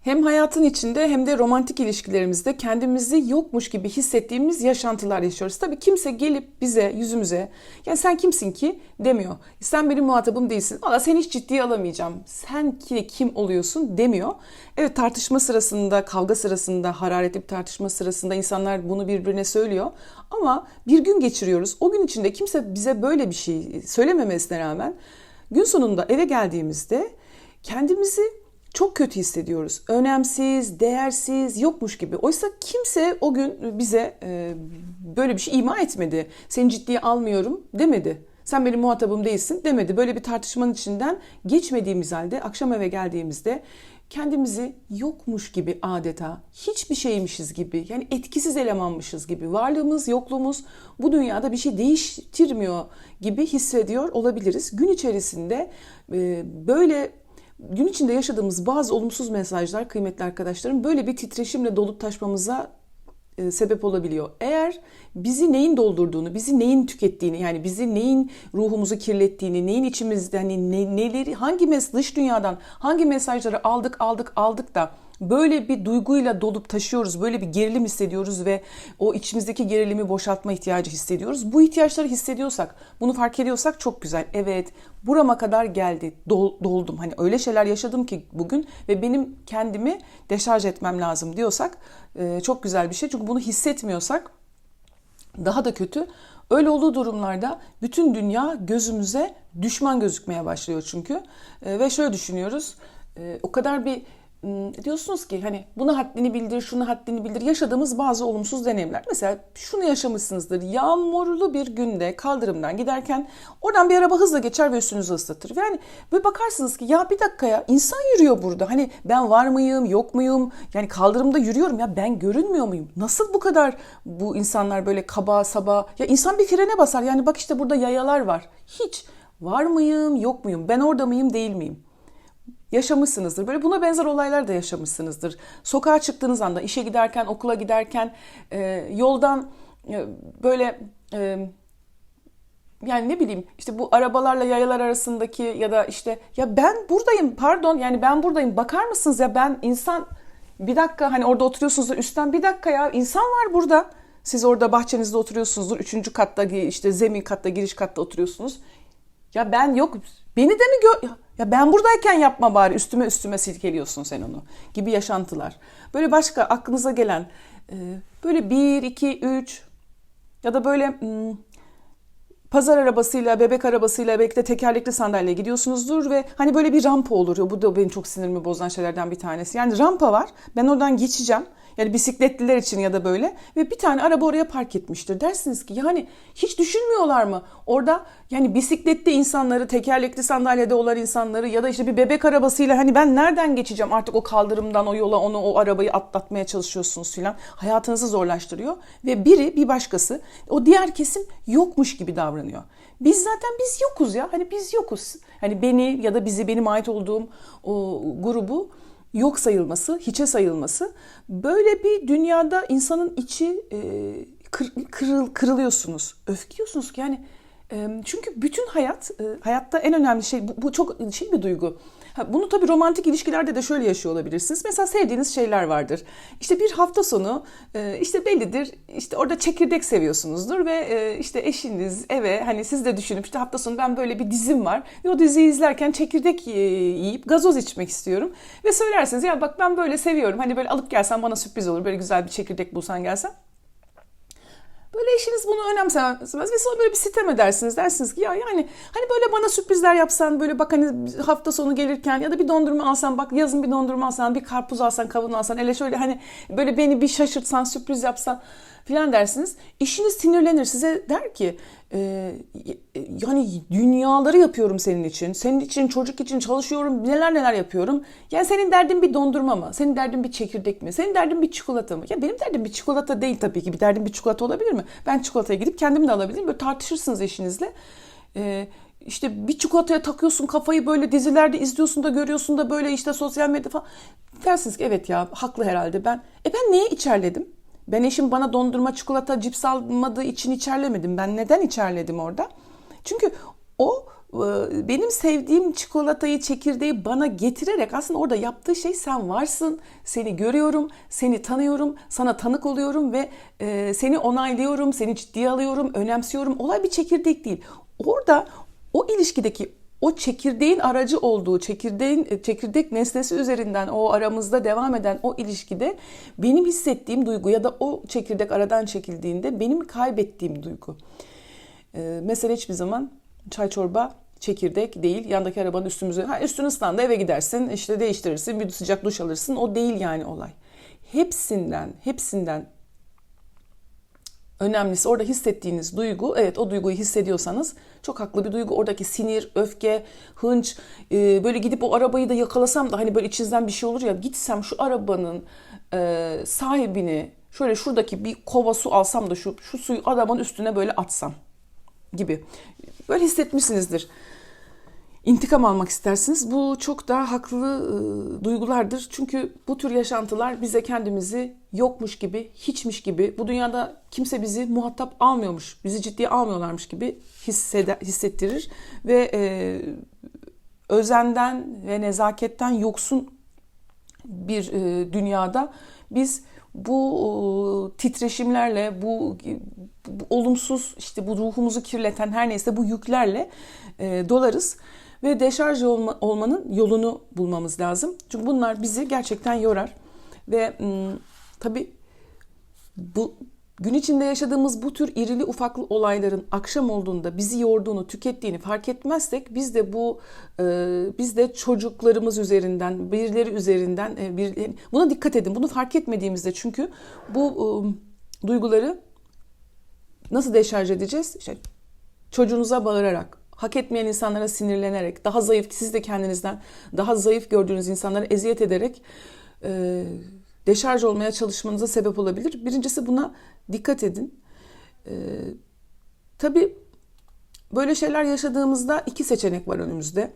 Hem hayatın içinde hem de romantik ilişkilerimizde kendimizi yokmuş gibi hissettiğimiz yaşantılar yaşıyoruz. Tabii kimse gelip bize, yüzümüze ya sen kimsin ki demiyor. Sen benim muhatabım değilsin. Valla seni hiç ciddiye alamayacağım. Sen ki kim oluyorsun demiyor. Evet tartışma sırasında, kavga sırasında, hararetli bir tartışma sırasında insanlar bunu birbirine söylüyor. Ama bir gün geçiriyoruz. O gün içinde kimse bize böyle bir şey söylememesine rağmen gün sonunda eve geldiğimizde kendimizi çok kötü hissediyoruz. Önemsiz, değersiz, yokmuş gibi. Oysa kimse o gün bize e, böyle bir şey ima etmedi. Seni ciddiye almıyorum demedi. Sen benim muhatabım değilsin demedi. Böyle bir tartışmanın içinden geçmediğimiz halde akşam eve geldiğimizde kendimizi yokmuş gibi adeta hiçbir şeymişiz gibi yani etkisiz elemanmışız gibi varlığımız yokluğumuz bu dünyada bir şey değiştirmiyor gibi hissediyor olabiliriz. Gün içerisinde e, böyle gün içinde yaşadığımız bazı olumsuz mesajlar kıymetli arkadaşlarım böyle bir titreşimle dolup taşmamıza e, sebep olabiliyor. Eğer bizi neyin doldurduğunu, bizi neyin tükettiğini, yani bizi neyin ruhumuzu kirlettiğini, neyin içimizde hani ne, neleri, hangi mes dış dünyadan hangi mesajları aldık aldık aldık da böyle bir duyguyla dolup taşıyoruz, böyle bir gerilim hissediyoruz ve o içimizdeki gerilimi boşaltma ihtiyacı hissediyoruz. Bu ihtiyaçları hissediyorsak, bunu fark ediyorsak çok güzel. Evet, burama kadar geldi, dol, doldum. Hani öyle şeyler yaşadım ki bugün ve benim kendimi deşarj etmem lazım diyorsak e, çok güzel bir şey. Çünkü bunu hissetmiyorsak daha da kötü. Öyle olduğu durumlarda bütün dünya gözümüze düşman gözükmeye başlıyor çünkü. E, ve şöyle düşünüyoruz. E, o kadar bir diyorsunuz ki hani buna haddini bildir, şunu haddini bildir. Yaşadığımız bazı olumsuz deneyimler. Mesela şunu yaşamışsınızdır. Yağmurlu bir günde kaldırımdan giderken oradan bir araba hızla geçer ve üstünüzü ıslatır. Yani böyle bakarsınız ki ya bir dakika ya insan yürüyor burada. Hani ben var mıyım, yok muyum? Yani kaldırımda yürüyorum ya ben görünmüyor muyum? Nasıl bu kadar bu insanlar böyle kaba saba? Ya insan bir frene basar. Yani bak işte burada yayalar var. Hiç var mıyım, yok muyum? Ben orada mıyım, değil miyim? Yaşamışsınızdır. Böyle buna benzer olaylar da yaşamışsınızdır. Sokağa çıktığınız anda, işe giderken, okula giderken, e, yoldan e, böyle e, yani ne bileyim işte bu arabalarla yayalar arasındaki ya da işte ya ben buradayım pardon yani ben buradayım bakar mısınız ya ben insan bir dakika hani orada oturuyorsunuz da üstten bir dakika ya insan var burada. Siz orada bahçenizde oturuyorsunuzdur. Üçüncü katta işte zemin katta giriş katta oturuyorsunuz. Ya ben yok beni de mi gör... Ya ben buradayken yapma bari üstüme üstüme silkeliyorsun sen onu gibi yaşantılar. Böyle başka aklınıza gelen e, böyle bir, iki, üç ya da böyle hmm, pazar arabasıyla, bebek arabasıyla belki de tekerlekli sandalye gidiyorsunuzdur ve hani böyle bir rampa olur. Bu da benim çok sinirimi bozan şeylerden bir tanesi. Yani rampa var. Ben oradan geçeceğim. Yani bisikletliler için ya da böyle ve bir tane araba oraya park etmiştir. Dersiniz ki yani hiç düşünmüyorlar mı? Orada yani bisikletli insanları, tekerlekli sandalyede olan insanları ya da işte bir bebek arabasıyla hani ben nereden geçeceğim artık o kaldırımdan o yola onu o arabayı atlatmaya çalışıyorsunuz filan. Hayatınızı zorlaştırıyor ve biri bir başkası o diğer kesim yokmuş gibi davranıyor. Biz zaten biz yokuz ya. Hani biz yokuz. Hani beni ya da bizi benim ait olduğum o grubu yok sayılması, hiçe sayılması böyle bir dünyada insanın içi e, kır, kırıl, kırılıyorsunuz. Öfkeliyorsunuz ki yani e, çünkü bütün hayat e, hayatta en önemli şey bu, bu çok şey bir duygu. Ha, bunu tabii romantik ilişkilerde de şöyle yaşıyor olabilirsiniz. Mesela sevdiğiniz şeyler vardır. İşte bir hafta sonu e, işte bellidir işte orada çekirdek seviyorsunuzdur ve e, işte eşiniz eve hani siz de düşünüp işte hafta sonu ben böyle bir dizim var ve o diziyi izlerken çekirdek yiyip gazoz içmek istiyorum. Ve söylersiniz ya bak ben böyle seviyorum hani böyle alıp gelsen bana sürpriz olur böyle güzel bir çekirdek bulsan gelsen. Böyle eşiniz bunu önemsemez ve sonra böyle bir sitem edersiniz. Dersiniz ki ya yani hani böyle bana sürprizler yapsan böyle bak hani hafta sonu gelirken ya da bir dondurma alsan bak yazın bir dondurma alsan bir karpuz alsan kavun alsan ele şöyle hani böyle beni bir şaşırtsan sürpriz yapsan filan dersiniz. İşiniz sinirlenir size der ki e, yani dünyaları yapıyorum senin için. Senin için çocuk için çalışıyorum neler neler yapıyorum. Yani senin derdin bir dondurma mı? Senin derdin bir çekirdek mi? Senin derdin bir çikolata mı? Ya benim derdim bir çikolata değil tabii ki. Bir derdim bir çikolata olabilir mi? Ben çikolataya gidip kendim de alabilirim. Böyle tartışırsınız eşinizle. Ee, işte bir çikolataya takıyorsun kafayı böyle dizilerde izliyorsun da görüyorsun da böyle işte sosyal medya falan. Dersiniz ki evet ya haklı herhalde ben. E ben neye içerledim? Ben eşim bana dondurma, çikolata, cips almadığı için içerlemedim. Ben neden içerledim orada? Çünkü o e, benim sevdiğim çikolatayı, çekirdeği bana getirerek aslında orada yaptığı şey sen varsın, seni görüyorum, seni tanıyorum, sana tanık oluyorum ve e, seni onaylıyorum, seni ciddiye alıyorum, önemsiyorum. Olay bir çekirdek değil. Orada o ilişkideki o çekirdeğin aracı olduğu, çekirdeğin e, çekirdek nesnesi üzerinden o aramızda devam eden o ilişkide benim hissettiğim duygu ya da o çekirdek aradan çekildiğinde benim kaybettiğim duygu. Ee, mesela hiçbir zaman çay çorba çekirdek değil. Yandaki arabanın üstümüze, ha üstün ıslandı eve gidersin, işte değiştirirsin, bir sıcak duş alırsın. O değil yani olay. Hepsinden, hepsinden önemlisi orada hissettiğiniz duygu, evet o duyguyu hissediyorsanız çok haklı bir duygu. Oradaki sinir, öfke, hınç, e, böyle gidip o arabayı da yakalasam da hani böyle içinizden bir şey olur ya gitsem şu arabanın e, sahibini şöyle şuradaki bir kova su alsam da şu, şu suyu adamın üstüne böyle atsam gibi. Böyle hissetmişsinizdir. İntikam almak istersiniz. Bu çok daha haklı e, duygulardır. Çünkü bu tür yaşantılar bize kendimizi yokmuş gibi, hiçmiş gibi, bu dünyada kimse bizi muhatap almıyormuş, bizi ciddiye almıyorlarmış gibi hisseder, hissettirir. Ve e, özenden ve nezaketten yoksun bir e, dünyada biz bu e, titreşimlerle, bu, bu olumsuz işte bu ruhumuzu kirleten her neyse bu yüklerle e, dolarız ve deşarj olma, olmanın yolunu bulmamız lazım. Çünkü bunlar bizi gerçekten yorar ve m, tabii bu gün içinde yaşadığımız bu tür irili ufaklı olayların akşam olduğunda bizi yorduğunu, tükettiğini fark etmezsek biz de bu e, biz de çocuklarımız üzerinden, birileri üzerinden e, bir buna dikkat edin. Bunu fark etmediğimizde çünkü bu e, duyguları nasıl deşarj edeceğiz? İşte çocuğunuza bağırarak, hak etmeyen insanlara sinirlenerek, daha zayıf, siz de kendinizden daha zayıf gördüğünüz insanlara eziyet ederek e, deşarj olmaya çalışmanıza sebep olabilir. Birincisi buna dikkat edin. E, tabii böyle şeyler yaşadığımızda iki seçenek var önümüzde.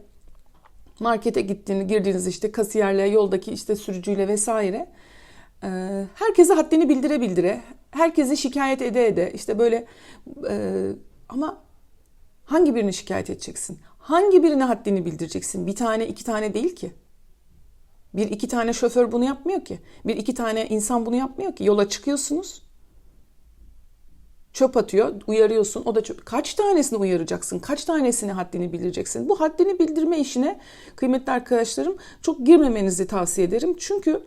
Markete gittiğini, girdiğiniz işte kasiyerle, yoldaki işte sürücüyle vesaire. E, herkese haddini bildire bildire, herkesi şikayet ede ede, işte böyle e, ama hangi birini şikayet edeceksin? Hangi birine haddini bildireceksin? Bir tane, iki tane değil ki. Bir iki tane şoför bunu yapmıyor ki. Bir iki tane insan bunu yapmıyor ki. Yola çıkıyorsunuz. Çöp atıyor, uyarıyorsun. O da çöp. Kaç tanesini uyaracaksın? Kaç tanesini haddini bildireceksin? Bu haddini bildirme işine kıymetli arkadaşlarım çok girmemenizi tavsiye ederim. Çünkü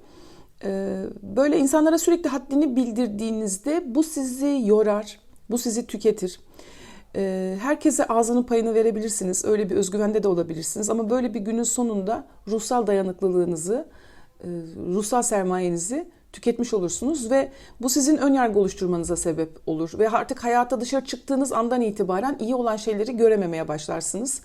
e, böyle insanlara sürekli haddini bildirdiğinizde bu sizi yorar, bu sizi tüketir. E, herkese ağzının payını verebilirsiniz. Öyle bir özgüvende de olabilirsiniz. Ama böyle bir günün sonunda ruhsal dayanıklılığınızı, e, ruhsal sermayenizi tüketmiş olursunuz ve bu sizin ön yargı oluşturmanıza sebep olur ve artık hayata dışarı çıktığınız andan itibaren iyi olan şeyleri görememeye başlarsınız.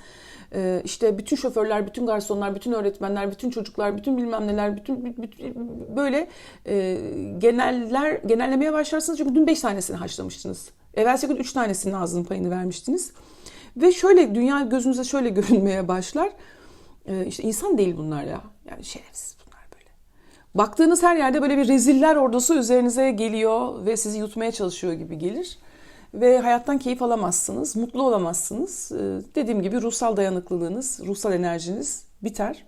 Ee, işte bütün şoförler, bütün garsonlar, bütün öğretmenler, bütün çocuklar, bütün bilmem neler, bütün, bütün böyle e, geneller genellemeye başlarsınız çünkü dün beş tanesini haşlamıştınız. Evvelsi gün üç tanesinin ağzının payını vermiştiniz. Ve şöyle dünya gözünüze şöyle görünmeye başlar. Ee, işte insan değil bunlar ya. Yani şerefsiz bunlar böyle. Baktığınız her yerde böyle bir reziller ordusu üzerinize geliyor ve sizi yutmaya çalışıyor gibi gelir. Ve hayattan keyif alamazsınız, mutlu olamazsınız. Ee, dediğim gibi ruhsal dayanıklılığınız, ruhsal enerjiniz biter.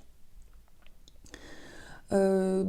Ee,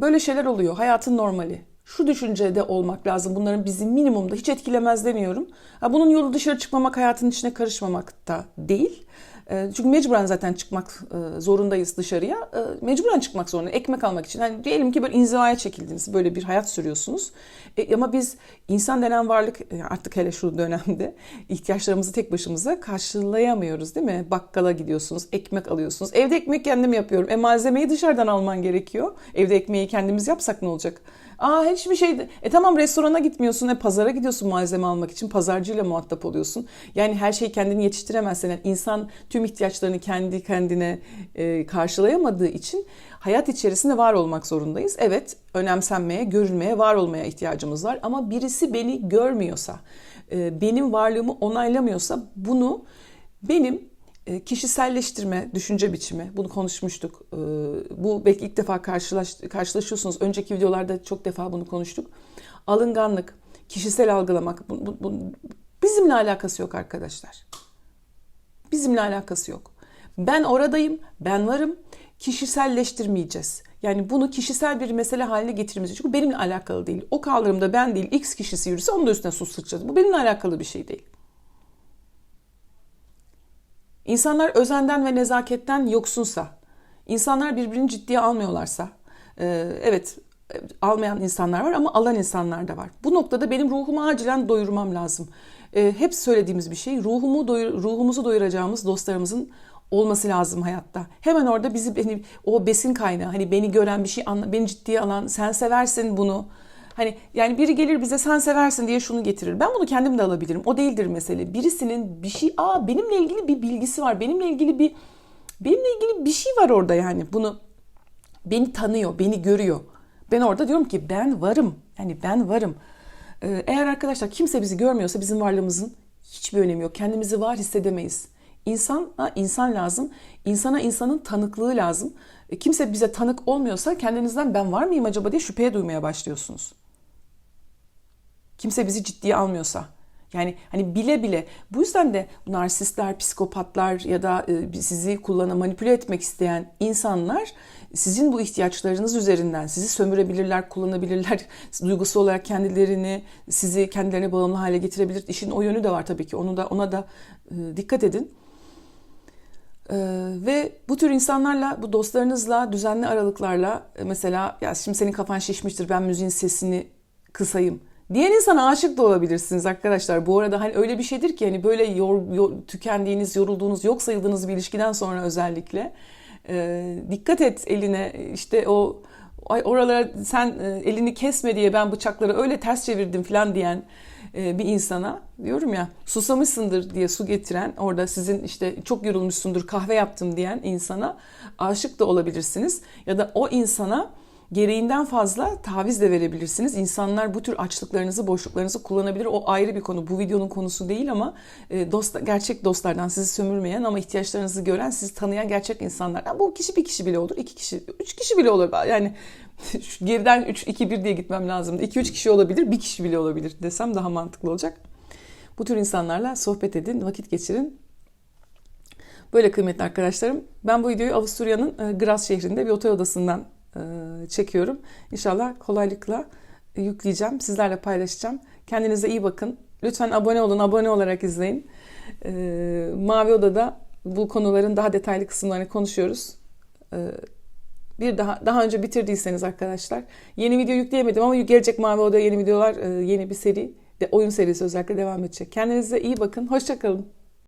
böyle şeyler oluyor. Hayatın normali şu düşüncede olmak lazım. Bunların bizi minimumda hiç etkilemez demiyorum. Bunun yolu dışarı çıkmamak, hayatın içine karışmamak da değil. Ee, çünkü mecburen zaten çıkmak e, zorundayız dışarıya. Ee, mecburen çıkmak zorunda ekmek almak için. Yani diyelim ki böyle inzivaya çekildiniz, böyle bir hayat sürüyorsunuz. E, ama biz insan denen varlık artık hele şu dönemde ihtiyaçlarımızı tek başımıza karşılayamıyoruz değil mi? Bakkala gidiyorsunuz, ekmek alıyorsunuz. Evde ekmek kendim yapıyorum. E malzemeyi dışarıdan alman gerekiyor. Evde ekmeği kendimiz yapsak ne olacak? Aa hiçbir şey. E tamam restorana gitmiyorsun. E pazara gidiyorsun malzeme almak için. Pazarcıyla muhatap oluyorsun. Yani her şeyi kendini yetiştiremezsen. Yani insan tüm ihtiyaçlarını kendi kendine e, karşılayamadığı için hayat içerisinde var olmak zorundayız. Evet önemsenmeye, görülmeye, var olmaya ihtiyacımız var. Ama birisi beni görmüyorsa, e, benim varlığımı onaylamıyorsa bunu benim e, kişiselleştirme düşünce biçimi bunu konuşmuştuk. E, bu belki ilk defa karşılaş, karşılaşıyorsunuz. Önceki videolarda çok defa bunu konuştuk. Alınganlık, kişisel algılamak bu, bu, bu, bizimle alakası yok arkadaşlar. Bizimle alakası yok. Ben oradayım, ben varım. Kişiselleştirmeyeceğiz. Yani bunu kişisel bir mesele haline getirmeyeceğiz. Çünkü benimle alakalı değil. O kaldırımda ben değil, X kişisi yürüse onun da üstüne su sıçradı. Bu benimle alakalı bir şey değil. İnsanlar özenden ve nezaketten yoksunsa, insanlar birbirini ciddiye almıyorlarsa, e, evet almayan insanlar var ama alan insanlar da var. Bu noktada benim ruhumu acilen doyurmam lazım. E, hep söylediğimiz bir şey, ruhumu doyur, ruhumuzu doyuracağımız dostlarımızın olması lazım hayatta. Hemen orada bizi beni o besin kaynağı, hani beni gören bir şey, anla, beni ciddiye alan, sen seversin bunu. Hani yani biri gelir bize sen seversin diye şunu getirir. Ben bunu kendim de alabilirim. O değildir mesele. Birisinin bir şey, aa benimle ilgili bir bilgisi var. Benimle ilgili bir benimle ilgili bir şey var orada yani. Bunu beni tanıyor, beni görüyor. Ben orada diyorum ki ben varım. Yani ben varım. Ee, eğer arkadaşlar kimse bizi görmüyorsa bizim varlığımızın hiçbir önemi yok. Kendimizi var hissedemeyiz. İnsana insan lazım. İnsana insanın tanıklığı lazım. E, kimse bize tanık olmuyorsa kendinizden ben var mıyım acaba diye şüpheye duymaya başlıyorsunuz. Kimse bizi ciddiye almıyorsa. Yani hani bile bile bu yüzden de narsistler, psikopatlar ya da e, sizi kullanan, manipüle etmek isteyen insanlar sizin bu ihtiyaçlarınız üzerinden sizi sömürebilirler, kullanabilirler. Duygusu olarak kendilerini, sizi kendilerine bağımlı hale getirebilir. İşin o yönü de var tabii ki. Onu da ona da e, dikkat edin. Ee, ve bu tür insanlarla, bu dostlarınızla düzenli aralıklarla e, mesela ya şimdi senin kafan şişmiştir ben müziğin sesini kısayım diyen insana aşık da olabilirsiniz arkadaşlar. Bu arada hani öyle bir şeydir ki hani böyle yor, yor, tükendiğiniz, yorulduğunuz, yok sayıldığınız bir ilişkiden sonra özellikle e, dikkat et eline işte o ay oralara sen e, elini kesme diye ben bıçakları öyle ters çevirdim falan diyen e, bir insana diyorum ya susamışsındır diye su getiren orada sizin işte çok yorulmuşsundur kahve yaptım diyen insana aşık da olabilirsiniz ya da o insana gereğinden fazla taviz de verebilirsiniz. İnsanlar bu tür açlıklarınızı, boşluklarınızı kullanabilir. O ayrı bir konu. Bu videonun konusu değil ama e, dost, gerçek dostlardan sizi sömürmeyen ama ihtiyaçlarınızı gören, sizi tanıyan gerçek insanlardan. Bu kişi bir kişi bile olur, iki kişi, üç kişi bile olur. Yani geriden 3 2 1 diye gitmem lazımdı. 2 3 kişi olabilir, bir kişi bile olabilir desem daha mantıklı olacak. Bu tür insanlarla sohbet edin, vakit geçirin. Böyle kıymetli arkadaşlarım. Ben bu videoyu Avusturya'nın e, Graz şehrinde bir otel odasından çekiyorum. İnşallah kolaylıkla yükleyeceğim. Sizlerle paylaşacağım. Kendinize iyi bakın. Lütfen abone olun. Abone olarak izleyin. E, Mavi Oda'da bu konuların daha detaylı kısımlarını konuşuyoruz. Bir daha daha önce bitirdiyseniz arkadaşlar yeni video yükleyemedim ama gelecek Mavi Oda yeni videolar yeni bir seri oyun serisi özellikle devam edecek. Kendinize iyi bakın. Hoşçakalın.